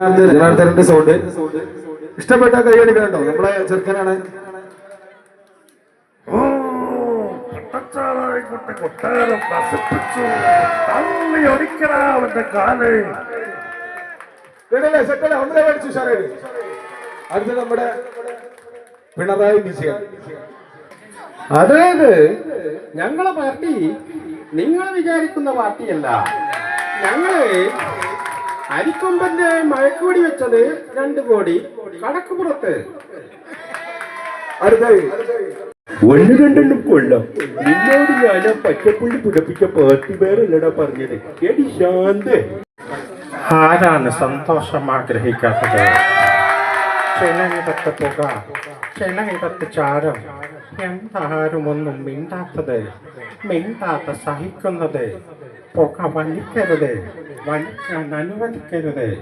ജനാർദ്ദനന്റെ sound ഇഷ്ടപ്പെട്ട കൈയടിക്കണം കേട്ടോ നമ്മളെ ചെറുക്കനാണ്. അടുത്ത നമ്മുടെ പിണറായി വിജയൻ. അതായത് ഞങ്ങളെ പാർട്ടി നിങ്ങൾ വിചാരിക്കുന്ന പാർട്ടിയല്ല. ഞങ്ങൾ അരിക്കൊമ്പന്റെ മഴക്കൂടി വെച്ചത് രണ്ടു കോടി. കടക്കുപുറത്ത് ഒന്ന് രണ്ടെണ്ണം കൊള്ളാം. നിന്നോട് ഞാൻ ആ പച്ചപ്പുള്ളി പുതപ്പിച്ച പാർട്ടി പേരല്ലടാ പറഞ്ഞത്. എടി ശാന്ത്. ആരാണ് സന്തോഷം ആഗ്രഹിക്കാത്തത്? ചിലയിടത്ത് പുക ചിലയിടത്ത് ചാരം. എന്താരും ഒന്നും മിണ്ടാത്തത്? മിണ്ടാത്ത സഹിക്കുന്നത് 他は2キロで、何は2キロで、